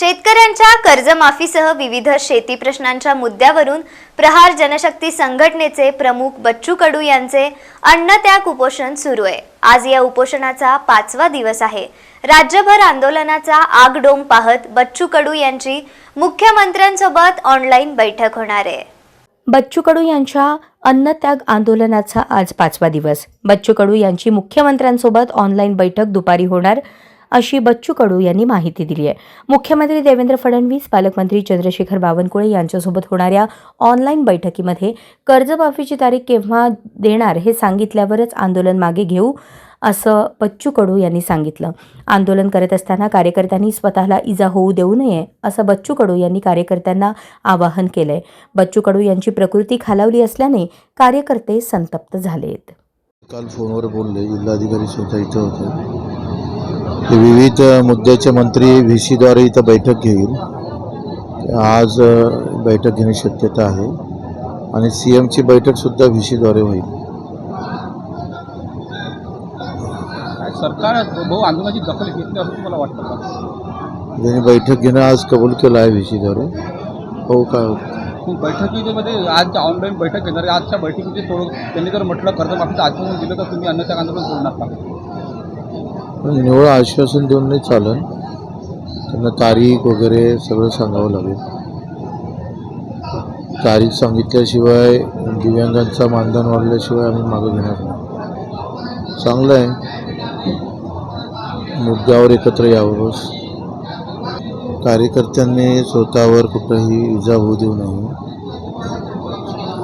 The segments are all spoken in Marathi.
शेतकऱ्यांच्या कर्जमाफीसह विविध शेती प्रश्नांच्या मुद्द्यावरून प्रहार जनशक्ती संघटनेचे प्रमुख बच्चू कडू यांचे अन्नत्याग उपोषण सुरू आहे. आज या उपोषणाचा पाचवा दिवस आहे. राज्यभर आंदोलनाचा आगडोम पाहत बच्चू कडू यांची मुख्यमंत्र्यांसोबत ऑनलाईन बैठक होणार आहे. बच्चू कडू यांच्या अन्नत्याग आंदोलनाचा आज पाचवा दिवस. बच्चू कडू यांची मुख्यमंत्र्यांसोबत ऑनलाईन बैठक दुपारी होणार. अशी बच्चू कडू यांनी माहिती दिली आहे. मुख्यमंत्री देवेंद्र फडणवीस पालकमंत्री चंद्रशेखर बावनकुळे यांच्यासोबत होणाऱ्या ऑनलाईन बैठकीमध्ये कर्जमाफीची तारीख केव्हा देणार हे सांगितल्यावरच आंदोलन मागे घेऊ असं बच्चू कडू यांनी सांगितलं. आंदोलन करत असताना कार्यकर्त्यांनी स्वतःला इजा होऊ देऊ नये असं बच्चू कडू यांनी कार्यकर्त्यांना आवाहन केलंय. बच्चू कडू यांची प्रकृती खालावली असल्याने कार्यकर्ते संतप्त झालेत. काल फोनवर बोलले जिल्हाधिकारी स्वतः इथं होते. विविध मुद्द्याचे मंत्री व्ही सीद्वारे इथं बैठक घेईल. आज बैठक घेण्याची शक्यता आहे. आणि सी एमची बैठकसुद्धा व्ही सीद्वारे होईल. सरकार बहु आंदोलनाची दखल घेतली असं तुम्हाला वाटतं का? त्यांनी बैठक घेणं आज कबूल केलं आहे व्ही सीद्वारे हो का? मग बैठकीमध्ये आज ऑनलाईन बैठक घेणार आजच्या बैठकीमध्ये थोडं त्यांनी जर म्हटलं कर्जमाफीचं आश्वासन दिलं तर तुम्ही अन्नत्याग आंदोलन सोडणार का? निवळ आश्वासन देऊन नाही चालेल त्यांना तारीख वगैरे सगळं सांगावं लागेल. तारीख सांगितल्याशिवाय दिव्यांगांचा मानधन वाढल्याशिवाय आम्ही मागं घेणार नाही. चांगलं आहे. मुद्द्यावर एकत्र यावं. बस कार्यकर्त्यांनी स्वतःवर कुठंही इजा होऊ देऊ नये.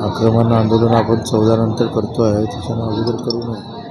आक्रमण आंदोलन आपण चौदा नंतर करतो आहे त्याच्यानं अगोदर करू नये.